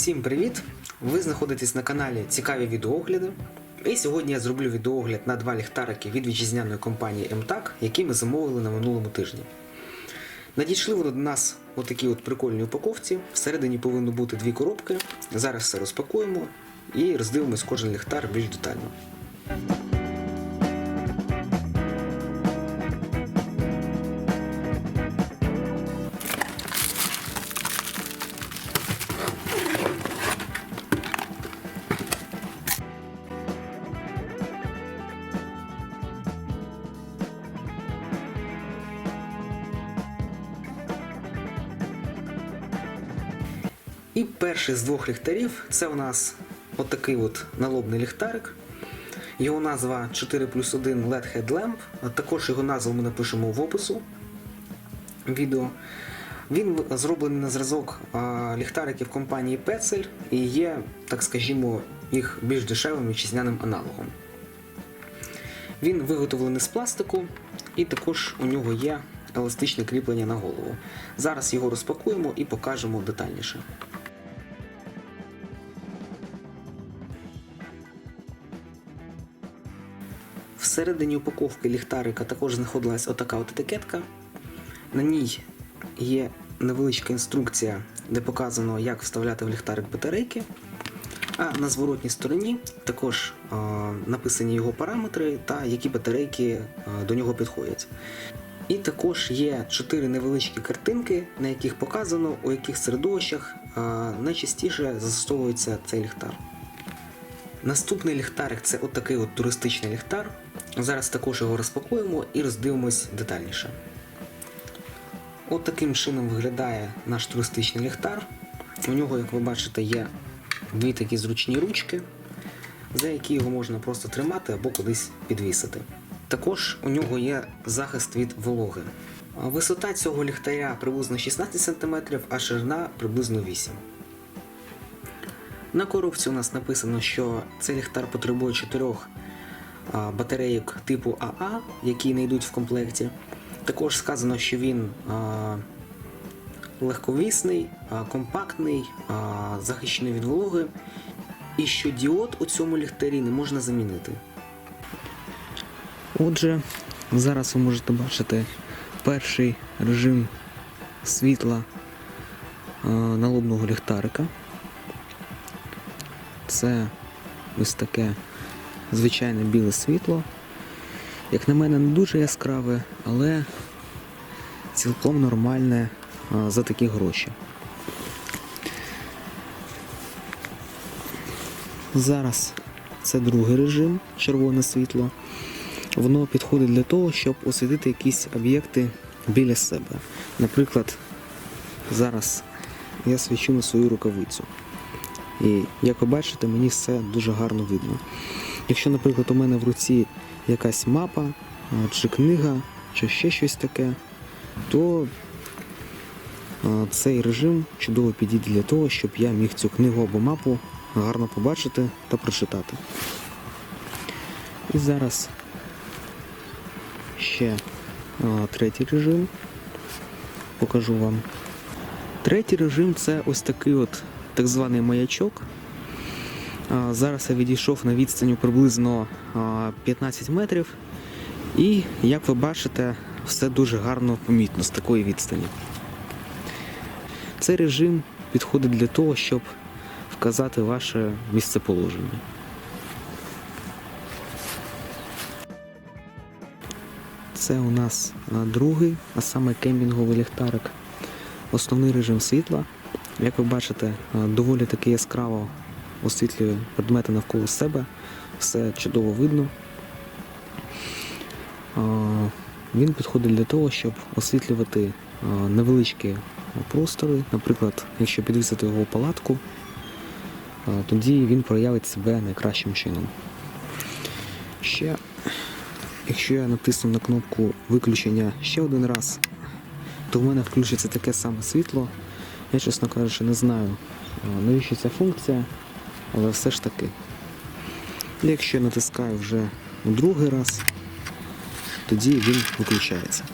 Всім привіт! Ви знаходитесь на каналі Цікаві відеоогляди. І сьогодні я зроблю відеоогляд на два ліхтарики від вітчизняної компанії МТАК, які ми замовили на минулому тижні. Надійшли вони до нас у такій от прикольній упаковці. Всередині повинно бути дві коробки. Зараз все розпакуємо і роздивимось кожен ліхтар більш детально. І перший з двох ліхтарів це у нас отакий от налобний ліхтарик. Його назва 4 плюс 1 LED Headlamp. Також його назву ми напишемо в опису відео. Він зроблений на зразок ліхтариків компанії Petzl і є, так скажімо, їх більш дешевим вітчизняним аналогом. Він виготовлений з пластику, і також у нього є еластичне кріплення на голову. Зараз його розпакуємо і покажемо детальніше. Всередині упаковки ліхтарика також знаходилась отака от етикетка. На ній є невеличка інструкція, де показано, як вставляти в ліхтарик батарейки. А на зворотній стороні також е, написані його параметри та які батарейки е, до нього підходять. І також є чотири невеличкі картинки, на яких показано, у яких середовищах е, найчастіше застосовується цей ліхтар. Наступний ліхтарик це отакий от туристичний ліхтар. Зараз також його розпакуємо і роздивимось детальніше. От таким чином виглядає наш туристичний ліхтар. У нього, як ви бачите, є дві такі зручні ручки, за які його можна просто тримати або кудись підвісити. Також у нього є захист від вологи. Висота цього ліхтаря приблизно 16 см, а ширина приблизно 8 На коробці у нас написано, що цей ліхтар потребує 4 батарейок типу АА, які не йдуть в комплекті. Також сказано, що він легковісний, компактний, захищений від вологи, і що діод у цьому ліхтарі не можна замінити. Отже, зараз ви можете бачити перший режим світла налобного ліхтарика. Це ось таке звичайне біле світло. Як на мене, не дуже яскраве, але цілком нормальне за такі гроші. Зараз це другий режим, червоне світло. Воно підходить для того, щоб освітити якісь об'єкти біля себе. Наприклад, зараз я свічу на свою рукавицю. І як ви бачите, мені все дуже гарно видно. Якщо, наприклад, у мене в руці якась мапа, чи книга, чи ще щось таке, то цей режим чудово підійде для того, щоб я міг цю книгу або мапу гарно побачити та прочитати. І зараз ще третій режим. Покажу вам. Третій режим це ось такий от так званий маячок. Зараз я відійшов на відстаню приблизно 15 метрів. І, як ви бачите, все дуже гарно помітно з такої відстані. Цей режим підходить для того, щоб вказати ваше місцеположення. Це у нас другий, а саме кемпінговий ліхтарик. Основний режим світла. Як ви бачите, доволі таки яскраво освітлює предмети навколо себе, все чудово видно. Він підходить для того, щоб освітлювати невеличкі простори. Наприклад, якщо підвісити його палатку, тоді він проявить себе найкращим чином. Ще, якщо я натисну на кнопку виключення ще один раз, то в мене включиться таке саме світло. Я, чесно кажучи, не знаю, навіщо ця функція, але все ж таки. Якщо я натискаю вже другий раз, тоді він виключається.